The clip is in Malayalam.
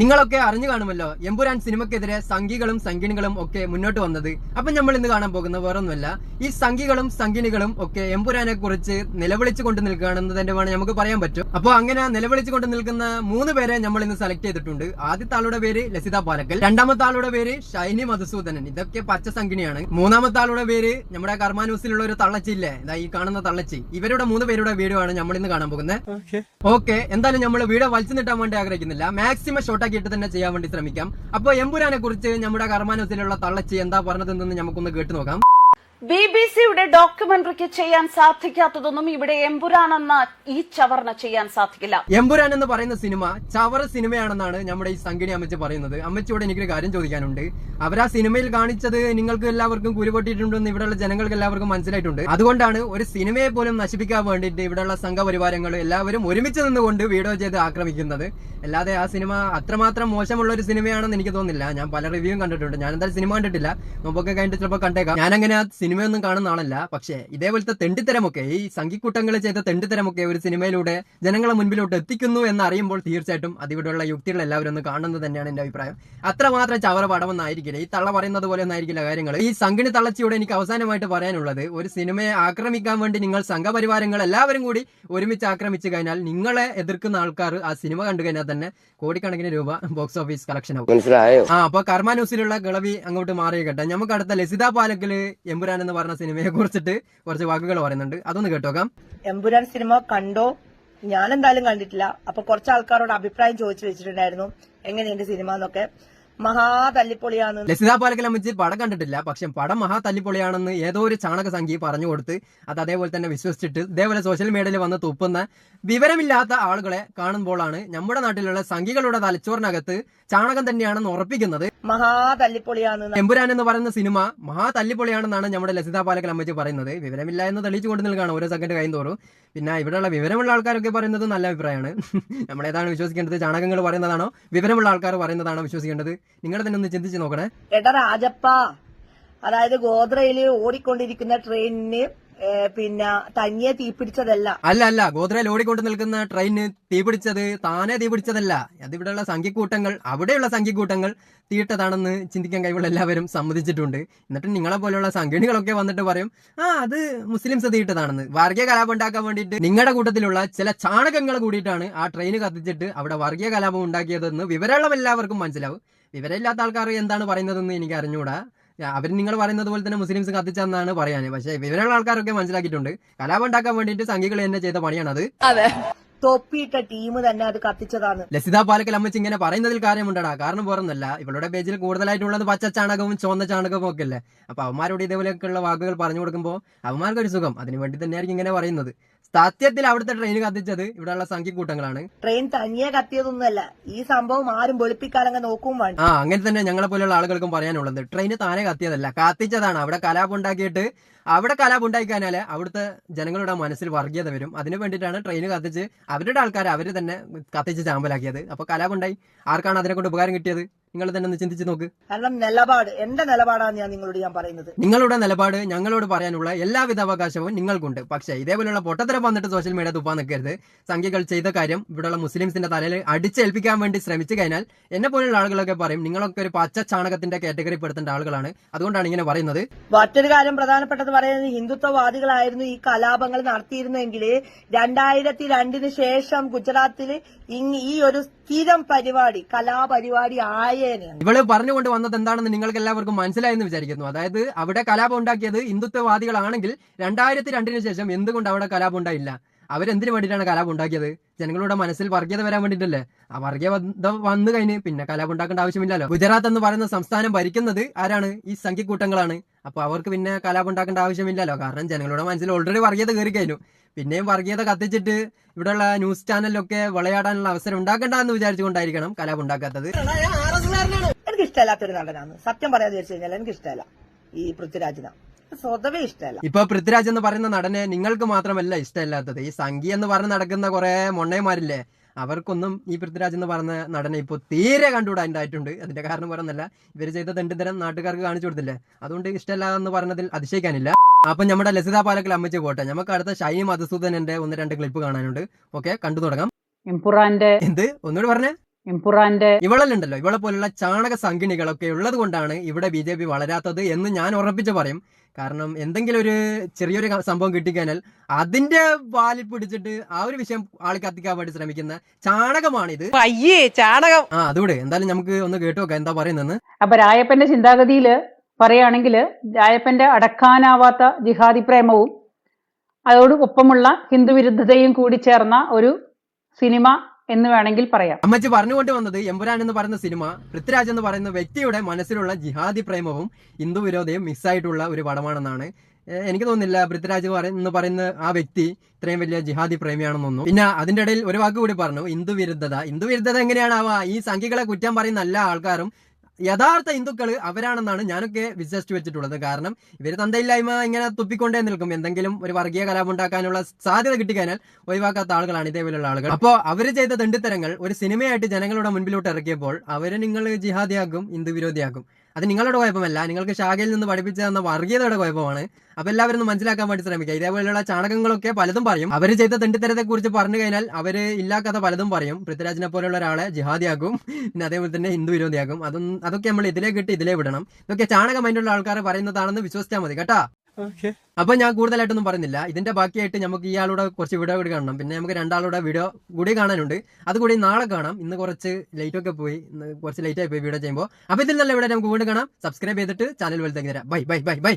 നിങ്ങളൊക്കെ അറിഞ്ഞു കാണുമല്ലോ എമ്പുരാൻ സിനിമക്കെതിരെ സംഘികളും സംഗിണികളും ഒക്കെ മുന്നോട്ട് വന്നത്. അപ്പൊ നമ്മൾ ഇന്ന് കാണാൻ പോകുന്ന വേറൊന്നുമല്ല. ഈ സംഘികളും സംഗിണികളും ഒക്കെ എമ്പുരാനെ കുറിച്ച് നിലവിളിച്ചു കൊണ്ട് നിൽക്കുകയാണെന്ന് തന്നെ വേണം നമുക്ക് പറയാൻ പറ്റും. അപ്പൊ അങ്ങനെ നിലവിളിച്ചു കൊണ്ട് നിൽക്കുന്ന മൂന്ന് പേരെ നമ്മൾ ഇന്ന് സെലക്ട് ചെയ്തിട്ടുണ്ട്. ആദ്യത്തെ ആളുടെ പേര് ലസിത പാലക്കൽ രണ്ടാമത്തെ ആളുടെ പേര് ഷൈനി മധുസൂദനൻ. ഇതൊക്കെ പച്ച സംഗിണിയാണ് മൂന്നാമത്തെ ആളുടെ പേര് നമ്മുടെ കർമാനൂസിലുള്ള ഒരു തള്ളച്ചില്ലേ? ഇതാ ഈ കാണുന്ന തള്ളച്ചി. ഇവരുടെ മൂന്ന് പേരുടെ വീഡിയോ ആണ് നമ്മൾ ഇന്ന് കാണാൻ പോകുന്നത്. ഓക്കെ എന്തായാലും നമ്മൾ വീഡിയോ വലിച്ചു നീട്ടാൻ വേണ്ടി ആഗ്രഹിക്കുന്നില്ല. മാക്സിമം ഷോർട്ടാക്കിയിട്ട് തന്നെ ചെയ്യാൻ വേണ്ടി ശ്രമിക്കാം. അപ്പൊ എമ്പുരാനെ കുറിച്ച് നമ്മുടെ കർമാനത്തിലുള്ള തള്ളച്ചി എന്താ പറഞ്ഞതെന്ന് നമുക്കൊന്ന് കേട്ടു നോക്കാം. ബി ബി സിയുടെ ഡോക്യുമെന്ററിക്ക് ചെയ്യാൻ സാധിക്കാത്തതൊന്നും ഇവിടെ എമ്പുരാനെന്ന ഈ ചവർണ ചെയ്യാൻ സാധിക്കില്ല. എമ്പുരാൻ എന്ന് പറയുന്ന സിനിമ ചവറ സിനിമയാണെന്നാണ് നമ്മുടെ ഈ സംഗിണി അമ്മച്ചി പറയുന്നത്. അമ്മച്ചിയോട് എനിക്കൊരു കാര്യം ചോദിക്കാനുണ്ട്. അവർ ആ സിനിമയിൽ കാണിച്ചത് നിങ്ങൾക്ക് എല്ലാവർക്കും കുരുപൊട്ടിയിട്ടുണ്ടെന്ന് ഇവിടെയുള്ള ജനങ്ങൾക്ക് എല്ലാവർക്കും മനസ്സിലായിട്ടുണ്ട്. അതുകൊണ്ടാണ് ഒരു സിനിമയെ പോലും നശിപ്പിക്കാൻ വേണ്ടിയിട്ട് ഇവിടെയുള്ള സംഘപരിവാരങ്ങൾ എല്ലാവരും ഒരുമിച്ച് നിന്നുകൊണ്ട് വീഡിയോ ചെയ്ത് ആക്രമിക്കുന്നത്. അല്ലാതെ ആ സിനിമ അത്രമാത്രം മോശമുള്ള ഒരു സിനിമയാണെന്ന് എനിക്ക് തോന്നുന്നില്ല. ഞാൻ പല റിവ്യൂ കണ്ടിട്ടുണ്ട്. ഞാൻ എന്തായാലും സിനിമ കണ്ടിട്ടില്ല. മുമ്പൊക്കെ കഴിഞ്ഞിട്ട് ചിലപ്പോൾ കണ്ടേക്കാം. ഞാൻ അങ്ങനെ ആ സിനിമയൊന്നും കാണുന്ന ആളല്ല. പക്ഷേ ഇതേപോലത്തെ തെണ്ടിത്തരമൊക്കെ ഈ സംഘിക്കൂട്ടങ്ങൾ ചെയ്ത തെണ്ടിത്തരമൊക്കെ ഒരു സിനിമയിലൂടെ ജനങ്ങളെ മുൻപിലോട്ട് എത്തിക്കുന്നു എന്ന് അറിയുമ്പോൾ തീർച്ചയായിട്ടും അതിവിടെയുള്ള യുക്തികൾ എല്ലാവരും ഒന്ന് കാണുന്നത് തന്നെയാണ് എന്റെ അഭിപ്രായം. അത്രമാത്രം ചവറ പടമെന്നായിരിക്കില്ല. ഈ തള്ള പറയുന്നത് പോലെ ഒന്നായിരിക്കില്ല കാര്യങ്ങൾ ഈ സംഘിണി തള്ളച്ചിയോട് എനിക്ക് അവസാനമായിട്ട് പറയാനുള്ളത് ഒരു സിനിമയെ ആക്രമിക്കാൻ വേണ്ടി നിങ്ങൾ സംഘപരിവാരങ്ങൾ എല്ലാവരും കൂടി ഒരുമിച്ച് ആക്രമിച്ചു കഴിഞ്ഞാൽ നിങ്ങളെ എതിർക്കുന്ന ആൾക്കാർ ആ സിനിമ കണ്ടു കഴിഞ്ഞാൽ തന്നെ കോടിക്കണക്കിന് രൂപ ബോക്സ് ഓഫീസ് കളക്ഷൻ ആവും. ആ അപ്പൊ കർമാനൂസിലുള്ള കിളവി അങ്ങോട്ട് മാറിയ മാറിയിക്കട്ടെ. നമുക്ക് അടുത്ത ലസിത പാലക്കിൽ എമ്പുരാൻ എന്ന് പറഞ്ഞ സിനിമയെ കുറിച്ചിട്ട് കുറച്ച് വാക്കുകൾ പറയുന്നുണ്ട്. അതൊന്ന് കേട്ടോക്കാം. എമ്പുരാൻ സിനിമ കണ്ടോ? ഞാൻ എന്തായാലും കണ്ടിട്ടില്ല. അപ്പൊ കുറച്ച് ആൾക്കാരോട് അഭിപ്രായം ചോദിച്ചു വെച്ചിട്ടുണ്ടായിരുന്നു. എങ്ങനെയുണ്ട് സിനിമ എന്നൊക്കെ. മഹാ തല്ലിപ്പൊളിയാണ് ലസിത പാലക്കൽ അമ്മച്ചി പടം കണ്ടിട്ടില്ല. പക്ഷെ പടം മഹാ തല്ലിപ്പൊളിയാണെന്ന് ഏതോ ഒരു ചാണക സംഖ്യ പറഞ്ഞു കൊടുത്ത് അത് അതേപോലെ തന്നെ വിശ്വസിച്ചിട്ട് ഇതേപോലെ സോഷ്യൽ മീഡിയയിൽ വന്ന് തുപ്പുന്ന വിവരമില്ലാത്ത ആളുകളെ കാണുമ്പോഴാണ് നമ്മുടെ നാട്ടിലുള്ള സംഖ്യകളുടെ തലച്ചോറിനകത്ത് ചാണകം തന്നെയാണെന്ന് ഉറപ്പിക്കുന്നത്. മഹാ തല്ലിപ്പൊളിയാണ് എമ്പുരാൻ എന്ന് പറയുന്ന സിനിമ മഹാ തല്ലിപ്പൊളിയാണെന്നാണ് നമ്മുടെ ലസിത പാലക്കൽ അമ്മച്ചി പറയുന്നത്. വിവരമില്ല എന്ന് തെളിയിച്ചു കൊണ്ട് നിൽക്കുകയാണ് ഓരോ സെക്കൻഡ് കഴിയുന്തോറും പിന്നെ ഇവിടെയുള്ള വിവരമുള്ള ആൾക്കാരൊക്കെ പറയുന്നത് നല്ല അഭിപ്രായമാണ്. നമ്മളേതാണ് വിശ്വസിക്കേണ്ടത്? ചാണകങ്ങൾ പറയുന്നതാണോ? വിവരമുള്ള ആൾക്കാർ പറയുന്നതാണോ വിശ്വസിക്കേണ്ടത്? നിങ്ങൾ തന്നെ ഒന്ന് ചിന്തിച്ച് നോക്കണേ. എടാ രാജപ്പ. അതായത് ഗോദ്രയിൽ ഓടിക്കൊണ്ടിരിക്കുന്ന ട്രെയിനിന് പിന്നെ തനിയെ തീപിടിച്ചതല്ല അല്ല അല്ല ഗോദ്രയിൽ ഓടിക്കൊണ്ട് നിൽക്കുന്ന ട്രെയിന് തീപിടിച്ചത് താനെ തീപിടിച്ചതല്ല അതിവിടെയുള്ള സംഖ്യക്കൂട്ടങ്ങൾ അവിടെയുള്ള സംഖ്യക്കൂട്ടങ്ങൾ തീട്ടതാണെന്ന് ചിന്തിക്കാൻ കഴിവുള്ള എല്ലാവരും സമ്മതിച്ചിട്ടുണ്ട്. എന്നിട്ട് നിങ്ങളെ പോലെയുള്ള സംഘടനകളൊക്കെ വന്നിട്ട് പറയും ആ അത് മുസ്ലിംസ് തീട്ടതാണെന്ന് വർഗീയ കലാപം ഉണ്ടാക്കാൻ വേണ്ടിയിട്ട് നിങ്ങളുടെ കൂട്ടത്തിലുള്ള ചില ചാണകങ്ങൾ കൂടിയിട്ടാണ് ആ ട്രെയിൻ കത്തിച്ചിട്ട് അവിടെ വർഗീയ കലാപം ഉണ്ടാക്കിയതെന്ന് വിവരമുള്ള എല്ലാവർക്കും മനസ്സിലാവും. വിവരമില്ലാത്ത ആൾക്കാർ എന്താണ് പറയുന്നതെന്ന് എനിക്ക് അറിഞ്ഞുകൂടാ അവർ നിങ്ങൾ പറയുന്നത് പോലെ തന്നെ മുസ്ലിംസ് കത്തിച്ചെന്നാണ് പറയാൻ പക്ഷേ വിവരമുള്ള ആൾക്കാരൊക്കെ മനസ്സിലാക്കിയിട്ടുണ്ട്. കലാപം ഉണ്ടാക്കാൻ വേണ്ടിയിട്ട് സംഘികൾ തന്നെ ചെയ്ത പണിയാണത് തൊപ്പിയിട്ട ടീം തന്നെ അത് കത്തിച്ചതാണ്. ലസിത പാലക്കൽ അമ്മച്ചി ഇങ്ങനെ പറയുന്നതിൽ കാര്യമുണ്ടടാ. കാരണം വേറൊന്നല്ല ഇവളുടെ പേജിൽ കൂടുതലായിട്ടുള്ളത് പച്ച ചാണകവും ചുവന്ന ചാണകവും ഒക്കെ അല്ലേ? അപ്പൊ അവന്മാരോട് ഇതേപോലെയൊക്കെയുള്ള വാക്കുകൾ പറഞ്ഞു കൊടുക്കുമ്പോൾ അവന്മാർക്കൊരു സുഖം. അതിനു വേണ്ടി തന്നെയായിരിക്കും ഇങ്ങനെ പറയുന്നത്. സത്യത്തിൽ അവിടുത്തെ ട്രെയിൻ കത്തിച്ചത് ഇവിടെയുള്ള സംഖ്യക്കൂട്ടങ്ങളാണ് ട്രെയിൻ തനിയെ കത്തിയതൊന്നുമല്ല. ഈ സംഭവം ആരും വെളുപ്പിക്കാലങ്ങ് നോക്കും വേണ്ട. ആ അങ്ങനെ തന്നെ ഞങ്ങളെ പോലെയുള്ള ആളുകൾക്കും പറയാനുള്ളത്. ട്രെയിൻ താനെ കത്തിയതല്ല. കത്തിച്ചതാണ്. അവിടെ കലാപുണ്ടാക്കിയിട്ട് അവിടെ കലാപം ഉണ്ടായിക്കാനാല് അവിടുത്തെ ജനങ്ങളുടെ മനസ്സിൽ വർഗീയത വരും. അതിനു വേണ്ടിയിട്ടാണ് ട്രെയിൻ കത്തിച്ച് അവരുടെ ആൾക്കാർ അവർ തന്നെ കത്തിച്ച് ചാമ്പലാക്കിയത്. അപ്പൊ കലാപം ഉണ്ടായി ആർക്കാണ് അതിനെ കൊണ്ട് ഉപകാരം കിട്ടിയത്? നിങ്ങൾ തന്നെ ഒന്ന് ചിന്തിച്ച് നോക്ക്. കാരണം നിലപാട് എന്റെ നിലപാടാണ് ഞാൻ നിങ്ങളോട് ഞാൻ പറയുന്നത്. നിങ്ങളുടെ നിലപാട് ഞങ്ങളോട് പറയാനുള്ള എല്ലാവിധ അവകാശവും നിങ്ങൾക്കുണ്ട്. പക്ഷേ ഇതേപോലെയുള്ള പൊട്ടത്തരം വന്നിട്ട് സോഷ്യൽ മീഡിയ തുപ്പാൻ നിൽക്കരുത്. സംഖ്യകൾ ചെയ്ത കാര്യം ഇവിടെയുള്ള മുസ്ലിംസിന്റെ തലയിൽ അടിച്ചേൽപ്പിക്കാൻ വേണ്ടി ശ്രമിച്ചു കഴിഞ്ഞാൽ എന്നെ പോലെയുള്ള ആളുകളൊക്കെ പറയും നിങ്ങളൊക്കെ ഒരു പച്ച ചാണകത്തിന്റെ കാറ്റഗറി പെടുത്തേണ്ട ആളുകളാണ്. അതുകൊണ്ടാണ് ഇങ്ങനെ പറയുന്നത്. മറ്റൊരു കാര്യം പ്രധാനപ്പെട്ടത് പറയുന്നത് ഹിന്ദുത്വവാദികളായിരുന്നു ഈ കലാപങ്ങൾ നടത്തിയിരുന്നെങ്കിൽ രണ്ടായിരത്തി രണ്ടിന് ശേഷം ഗുജറാത്തിൽ ഈ ഒരു സ്ഥിരം പരിപാടി കലാപരിപാടി ആയേനെയാണ് ഇവൾ പറഞ്ഞുകൊണ്ട് വന്നത് എന്താണെന്ന് നിങ്ങൾക്ക് എല്ലാവർക്കും മനസ്സിലായെന്ന് വിചാരിക്കുന്നു. അതായത് അവിടെ കലാപം ഉണ്ടാക്കിയത് ഹിന്ദുത്വവാദികളാണെങ്കിൽ രണ്ടായിരത്തി രണ്ടിന് ശേഷം എന്തുകൊണ്ട് അവിടെ കലാപം ഉണ്ടായില്ല? അവരെന്തിനു വേണ്ടിയിട്ടാണ് കലാപം ഉണ്ടാക്കിയത്? ജനങ്ങളുടെ മനസ്സിൽ വർഗീയത വരാൻ വേണ്ടിയിട്ടല്ലേ? ആ വർഗീയത വന്നു കഴിഞ്ഞ് പിന്നെ കലാപം ഉണ്ടാക്കേണ്ട ആവശ്യമില്ലല്ലോ. ഗുജറാത്ത് എന്ന് പറയുന്ന സംസ്ഥാനം ഭരിക്കുന്നത് ആരാണ്? ഈ സംഖ്യക്കൂട്ടങ്ങളാണ് അപ്പൊ അവർക്ക് പിന്നെ കലാപം ഉണ്ടാക്കേണ്ട ആവശ്യമില്ലല്ലോ. കാരണം ജനങ്ങളുടെ മനസ്സിൽ ഓൾറെഡി വർഗീയത കയറി കഴിഞ്ഞു. പിന്നെയും വർഗീയത കത്തിച്ചിട്ട് ഇവിടെയുള്ള ന്യൂസ് ചാനലിലൊക്കെ വിളയാടാനുള്ള അവസരം ഉണ്ടാക്കേണ്ട എന്ന് വിചാരിച്ചുകൊണ്ടായിരിക്കണം കലാപം ഉണ്ടാക്കാത്തത്. എനിക്ക് ഇഷ്ടമല്ലാത്തൊരു നടനാണ്. സത്യം പറയാതെ വെച്ച് കഴിഞ്ഞാൽ എനിക്ക് ഇഷ്ടമല്ല ഈ പൃഥ്വിരാജിന. സ്വതവേ ഇഷ്ടമല്ല. ഇപ്പൊ പൃഥ്വിരാജ് എന്ന് പറയുന്ന നടനെ നിങ്ങൾക്ക് മാത്രമല്ല ഇഷ്ടമല്ലാത്തത്. ഈ സംഗി എന്ന് പറഞ്ഞ് നടക്കുന്ന കുറെ മൊണ്ണയന്മാരില്ലേ അവർക്കൊന്നും ഈ പൃഥ്വിരാജ് എന്ന് പറഞ്ഞ നടനെ ഇപ്പോൾ തീരെ കണ്ടുകൂടാണ്ടായിട്ടുണ്ട് അതിന്റെ കാരണം പറയുന്നല്ല ഇവർ ചെയ്ത തെണ്ടിത്തരം നാട്ടുകാർക്ക് കാണിച്ചു കൊടുത്തില്ലേ. അതുകൊണ്ട് ഇഷ്ടമല്ല എന്ന് പറഞ്ഞതിൽ അതിശയിക്കാനില്ല. അപ്പൊ നമ്മുടെ ലസിത പാലക്കൽ അമ്മച്ച് പോട്ടെ. നമുക്ക് അടുത്ത ഷൈനി മധുസൂദനന്റെ ഒന്ന് രണ്ട് ക്ലിപ്പ് കാണാനുണ്ട്. ഓക്കെ കണ്ടു തുടങ്ങാം. എംപുറാന്റെ എന്ത്? ഒന്നുകൂടി പറഞ്ഞേ. എംപുറാന്റെ ഇവളല്ലുണ്ടല്ലോ. ഇവളെ പോലുള്ള ചാണക സംഘിണികളൊക്കെ ഉള്ളത് കൊണ്ടാണ് ഇവിടെ ബി ജെ പി വളരാത്തത് എന്ന് ഞാൻ ഉറപ്പിച്ച് പറയും. കാരണം എന്തെങ്കിലും ഒരു ചെറിയൊരു സംഭവം കിട്ടിക്കഴിഞ്ഞാൽ അതിന്റെ വാലിൽ പിടിച്ചിട്ട് ആ ഒരു വിഷയം ആൾ കത്തിക്കാൻ വേണ്ടി ശ്രമിക്കുന്ന ചാണകമാണിത്. അയ്യേ ചാണകം. ആ അതുകൂടെ. എന്തായാലും നമുക്ക് ഒന്ന് കേട്ടു നോക്കാം എന്താ പറയുന്നത് അപ്പൊ രായപ്പന്റെ ചിന്താഗതിയിൽ പറയുകയാണെങ്കിൽ രായപ്പന്റെ അടക്കാനാവാത്ത ജിഹാദി പ്രേമവും അതോടൊപ്പമുള്ള ഹിന്ദു വിരുദ്ധതയും കൂടി ചേർന്ന ഒരു സിനിമ എന്ന് വേണമെങ്കിൽ പറയാം. അമ്മച്ചി പറഞ്ഞുകൊണ്ട് വന്നത് എമ്പുരാൻ എന്ന് പറയുന്ന സിനിമ പൃഥ്വിരാജ് എന്ന് പറയുന്ന വ്യക്തിയുടെ മനസ്സിലുള്ള ജിഹാദി പ്രേമവും ഹിന്ദു വിരോധയും മിക്സ് ആയിട്ടുള്ള ഒരു പടമാണെന്നാണ്. എനിക്ക് തോന്നുന്നില്ല പൃഥ്വിരാജ് എന്ന് പറയുന്ന ആ വ്യക്തി ഇത്രയും വലിയ ജിഹാദി പ്രേമിയാണെന്ന് തോന്നുന്നു. പിന്നെ അതിന്റെ ഇടയിൽ ഒരു വാക്ക് കൂടി പറഞ്ഞു ഹിന്ദു വിരുദ്ധത. ഹിന്ദു വിരുദ്ധത എങ്ങനെയാണാവാ ഈ സംഖ്യകളെ കുറ്റം പറയുന്ന എല്ലാ ആൾക്കാരും യഥാർത്ഥ ഹിന്ദുക്കൾ അവരാണെന്നാണ് ഞാനൊക്കെ വിശ്വസിച്ച് വെച്ചിട്ടുള്ളത്. കാരണം ഇവർ തന്തയില്ലായ്മ ഇങ്ങനെ തുപ്പിക്കൊണ്ടേ നിൽക്കും. എന്തെങ്കിലും ഒരു വർഗീയ കലാപം ഉണ്ടാക്കാനുള്ള സാധ്യത കിട്ടിക്കഴിഞ്ഞാൽ ഒഴിവാക്കാത്ത ആളുകളാണ് ഇതേപോലെയുള്ള ആളുകൾ. അപ്പോൾ അവർ ചെയ്ത തെണ്ടിത്തരങ്ങൾ ഒരു സിനിമയായിട്ട് ജനങ്ങളുടെ മുൻപിലോട്ട് ഇറക്കിയപ്പോൾ അവരെ നിങ്ങൾ ജിഹാദിയാക്കും ഹിന്ദു വിരോധിയാക്കും. അത് നിങ്ങളുടെ കുഴപ്പമല്ല. നിങ്ങൾക്ക് ശാഖയിൽ നിന്ന് പഠിപ്പിച്ചു തന്ന വർഗീയതയുടെ കുഴപ്പമാണ്. അപ്പൊ എല്ലാവരും ഒന്ന് മനസ്സിലാക്കാൻ വേണ്ടി ശ്രമിക്കുക. ഇതേപോലെയുള്ള ചാണകങ്ങളൊക്കെ പലതും പറയും. അവർ ചെയ്ത തെണ്ടിത്തരത്തെ കുറിച്ച് പറഞ്ഞു കഴിഞ്ഞാൽ അവർ ഇല്ലാക്കാത്ത പലതും പറയും. പൃഥ്വിരാജിനെ പോലെയുള്ള ഒരാളെ ജിഹാദിയാക്കും. പിന്നെ അതേപോലെ തന്നെ ഹിന്ദു വിരോധിയാക്കും. അതൊന്നും അതൊക്കെ നമ്മൾ ഇതിലേക്ക് ഇട്ട് ഇതിലേ വിടണം. ഇതൊക്കെ ചാണക മൈൻഡുള്ള ആൾക്കാർ പറയുന്നതാണെന്ന് വിശ്വസിച്ചാൽ മതി. കേട്ടാ? അപ്പൊ ഞാൻ കൂടുതലായിട്ടൊന്നും പറഞ്ഞില്ല ഇതിന്റെ ബാക്കിയായിട്ട് നമുക്ക് ഇയാളുടെ കുറച്ച് വീഡിയോ കൂടി കാണണം. പിന്നെ നമുക്ക് രണ്ടാളുടെ വീഡിയോ കൂടി കാണാനുണ്ട്. അതുകൂടി നാളെ കാണാം. ഇന്ന് കുറച്ച് ലേറ്റ് ഒക്കെ പോയി. കുറച്ച് ലേറ്റ് ആയി പോയി വീഡിയോ ചെയ്യുമ്പോൾ അപ്പൊ ഇതിൽ നല്ല വീഡിയോ നമുക്ക് വീണ്ടും കാണാം. സബ്സ്ക്രൈബ് ചെയ്തിട്ട് ചാനൽ വലുതാക്കി തരാം. Bye bye bye bye